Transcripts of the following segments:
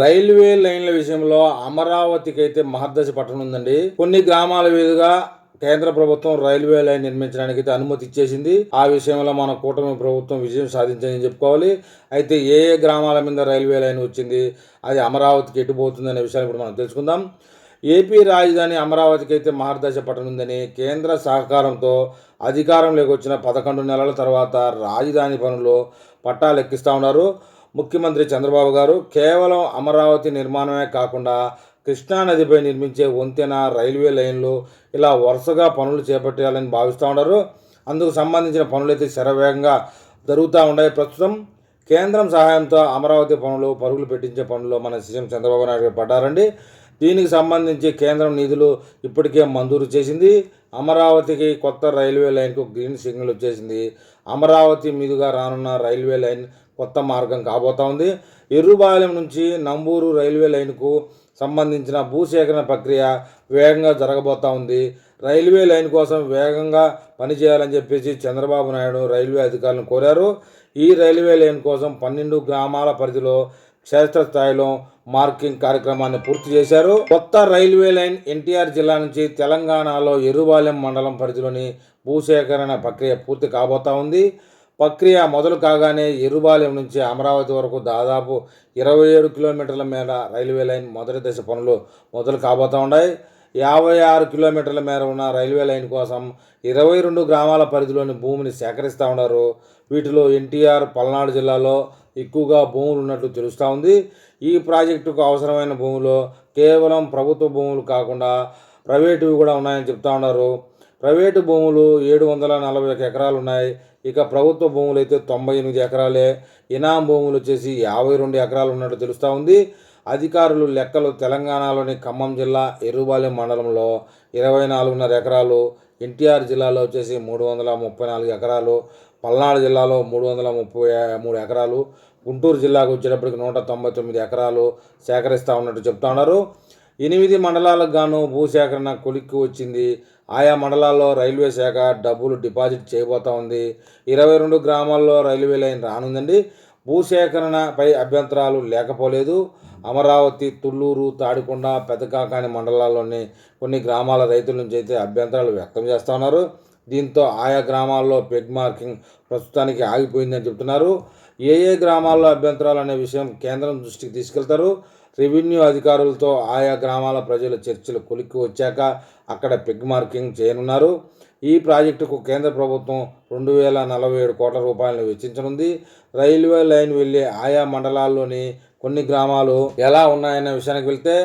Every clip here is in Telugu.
రైల్వే లైన్ల విషయంలో అమరావతికి అయితే మహర్దశ పట్టనుందండి కొన్ని గ్రామాల మీదుగా కేంద్ర ప్రభుత్వం రైల్వే లైన్ నిర్మించడానికి అయితే అనుమతి ఇచ్చేసింది. ఆ విషయంలో మన కూటమి ప్రభుత్వం విజయం సాధించిందని చెప్పుకోవాలి. అయితే ఏ ఏ గ్రామాల మీద రైల్వే లైన్ వచ్చింది అది అమరావతికి ఎటుపోతుంది అనే విషయాన్ని ఇప్పుడు మనం తెలుసుకుందాం. ఏపీ రాజధాని అమరావతికి అయితే మహర్దశ పట్టనుందని కేంద్ర సహకారంతో అధికారంలోకి వచ్చిన పదకొండు నెలల తర్వాత రాజధాని పనులు పట్టాలు ఎక్కిస్తూ ఉన్నారు. ముఖ్యమంత్రి చంద్రబాబు గారు కేవలం అమరావతి నిర్మాణమే కాకుండా కృష్ణానదిపై నిర్మించే వంతెన రైల్వే లైన్లు ఇలా వరుసగా పనులు చేపట్టాలని భావిస్తూ ఉన్నారు. అందుకు సంబంధించిన పనులైతే శరవేగంగా జరుగుతూ ఉన్నాయి. ప్రస్తుతం కేంద్రం సహాయంతో అమరావతి పనులు పరుగులు పెట్టించే పనులు మన సీఎం చంద్రబాబు నాయుడు పడ్డారండి. దీనికి సంబంధించి కేంద్రం నిధులు ఇప్పటికే మంజూరు చేసింది. అమరావతికి కొత్త రైల్వే లైన్కు గ్రీన్ సిగ్నల్ వచ్చేసింది. అమరావతి మీదుగా రానున్న రైల్వే లైన్ కొత్త మార్గం కాబోతా ఉంది. ఎర్రుబాలెం నుంచి నంబూరు రైల్వే లైన్కు సంబంధించిన భూసేకరణ ప్రక్రియ వేగంగా జరగబోతా ఉంది. రైల్వే లైన్ కోసం వేగంగా పనిచేయాలని చెప్పేసి చంద్రబాబు నాయుడు రైల్వే అధికారులను కోరారు. ఈ రైల్వే లైన్ కోసం పన్నెండు గ్రామాల పరిధిలో క్షేత్రస్థాయిలో మార్కింగ్ కార్యక్రమాన్ని పూర్తి చేశారు. కొత్త రైల్వే లైన్ ఎన్టీఆర్ జిల్లా నుంచి తెలంగాణలో ఎరుబాలెం మండలం పరిధిలోని భూసేకరణ ప్రక్రియ పూర్తి కాబోతా ఉంది. ప్రక్రియ మొదలు కాగానే ఎరుబాలెం నుంచి అమరావతి వరకు దాదాపు ఇరవై ఏడు కిలోమీటర్ల మేర రైల్వే లైన్ మొదటి దశ పనులు మొదలు కాబోతా ఉన్నాయి. యాభై ఆరు కిలోమీటర్ల మేర ఉన్న రైల్వే లైన్ కోసం ఇరవై రెండు గ్రామాల పరిధిలోని భూమిని సేకరిస్తూ ఉన్నారు. వీటిలో ఎన్టీఆర్ పల్నాడు జిల్లాలో ఎక్కువగా భూములు ఉన్నట్లు తెలుస్తూ ఉంది. ఈ ప్రాజెక్టుకు అవసరమైన భూములు కేవలం ప్రభుత్వ భూములు కాకుండా ప్రైవేటువి కూడా ఉన్నాయని చెప్తా ఉన్నారు. ప్రైవేటు భూములు ఏడు వందల నలభై ఒక ఎకరాలు ఉన్నాయి. ఇక ప్రభుత్వ భూములు అయితే తొంభై ఎనిమిది ఎకరాలే. ఇనాం భూములు వచ్చేసి యాభై రెండు ఎకరాలు ఉన్నట్టు తెలుస్తూ ఉంది. అధికారులు లెక్కలు తెలంగాణలోని ఖమ్మం జిల్లా ఎర్రుబాలెం మండలంలో ఇరవై నాలుగున్నర ఎకరాలు ఎన్టీఆర్ జిల్లాలో వచ్చేసి మూడు వందల ముప్పై నాలుగు ఎకరాలు పల్నాడు జిల్లాలో మూడు వందల ముప్పై మూడు ఎకరాలు గుంటూరు జిల్లాకు వచ్చేటప్పటికి నూట తొంభై తొమ్మిది ఎకరాలు సేకరిస్తూ ఉన్నట్టు చెప్తా ఉన్నారు. ఎనిమిది మండలాలకు గాను భూసేకరణ కొలిక్కి వచ్చింది. ఆయా మండలాల్లో రైల్వే శాఖ డబ్బులు డిపాజిట్ చేయబోతా ఉంది. ఇరవై రెండు గ్రామాల్లో రైల్వే లైన్ రానుందండి. భూసేకరణపై అభ్యంతరాలు లేకపోలేదు. అమరావతి తుళ్ళూరు తాడికొండ పెదకాకాని మండలాల్లోని కొన్ని గ్రామాల రైతుల నుంచి అయితే అభ్యంతరాలు వ్యక్తం చేస్తూ ఉన్నారు. దీంతో ఆయా గ్రామాల్లో పెగ్ మార్కింగ్ ప్రస్తుతానికి ఆగిపోయిందని చెబుతున్నారు. ఏ ఏ గ్రామాల్లో అభ్యంతరాలు అనే విషయం కేంద్రం దృష్టికి తీసుకెళ్తారు. రెవెన్యూ అధికారులతో ఆయా గ్రామాల ప్రజల చర్చలు కొలిక్కి వచ్చాక అక్కడ పెగ్ మార్కింగ్ చేయనున్నారు. ఈ ప్రాజెక్టుకు కేంద్ర ప్రభుత్వం రెండు వేల నలభై ఏడు కోట్ల రూపాయలను వెచ్చించనుంది. రైల్వే లైన్ వెళ్ళే ఆయా మండలాల్లోని కొన్ని గ్రామాలు ఎలా ఉన్నాయనే విషయానికి వెళ్తే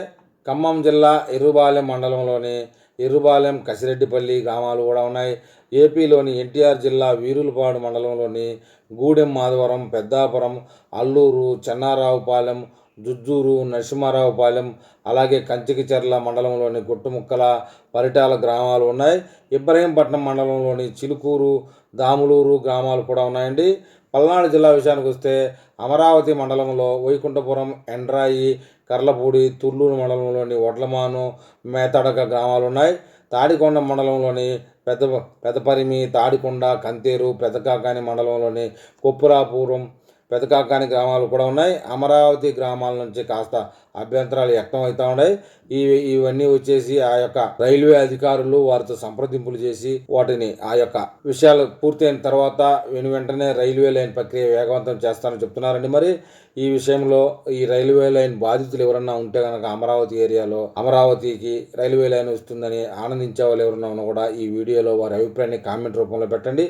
ఖమ్మం జిల్లా ఎర్రుబాలెం మండలంలోని ఎర్రుబాలెం కసిరెడ్డిపల్లి గ్రామాలు కూడా ఉన్నాయి. ఏపీలోని ఎన్టీఆర్ జిల్లా వీరులపాడు మండలంలోని గూడెం మాధవరం పెద్దాపురం అల్లూరు చెన్నారావుపాలెం జుజ్జూరు నరసింహారావుపాలెం అలాగే కంచికిచెర్ల మండలంలోని గుట్టుముక్కల పరిటాల గ్రామాలు ఉన్నాయి. ఇబ్రహీంపట్నం మండలంలోని చిలుకూరు దాములూరు గ్రామాలు కూడా ఉన్నాయండి. పల్నాడు జిల్లా విషయానికి వస్తే అమరావతి మండలంలో వైకుంఠపురం ఎండ్రాయి కర్లపూడి తుర్లూరు మండలంలోని వడ్లమాను మేతడక గ్రామాలు ఉన్నాయి తాడికొండ మండలంలోని పెద్ద పెదపరిమి తాడికొండ కంతేరు పెదకాకాని మండలంలోని కొప్పురాపురం పెదకాకాని గ్రామాలు కూడా ఉన్నాయి. అమరావతి గ్రామాల నుంచి కాస్త అభ్యంతరాలు వ్యక్తం అవుతూ ఉన్నాయి. ఇవి ఇవన్నీ వచ్చేసి ఆ యొక్క రైల్వే అధికారులు వారితో సంప్రదింపులు చేసి వాటిని ఆ యొక్క విషయాలు పూర్తయిన తర్వాత వెను వెంటనే రైల్వే లైన్ ప్రక్రియ వేగవంతం చేస్తానని చెప్తున్నారండి. మరి ఈ విషయంలో ఈ రైల్వే లైన్ బాధితులు ఎవరన్నా ఉంటే కనుక అమరావతి ఏరియాలో అమరావతికి రైల్వే లైన్ వస్తుందని ఆనందించే వాళ్ళు ఎవరన్నా ఉన్నా కూడా ఈ వీడియోలో వారి అభిప్రాయాన్ని కామెంట్ రూపంలో పెట్టండి.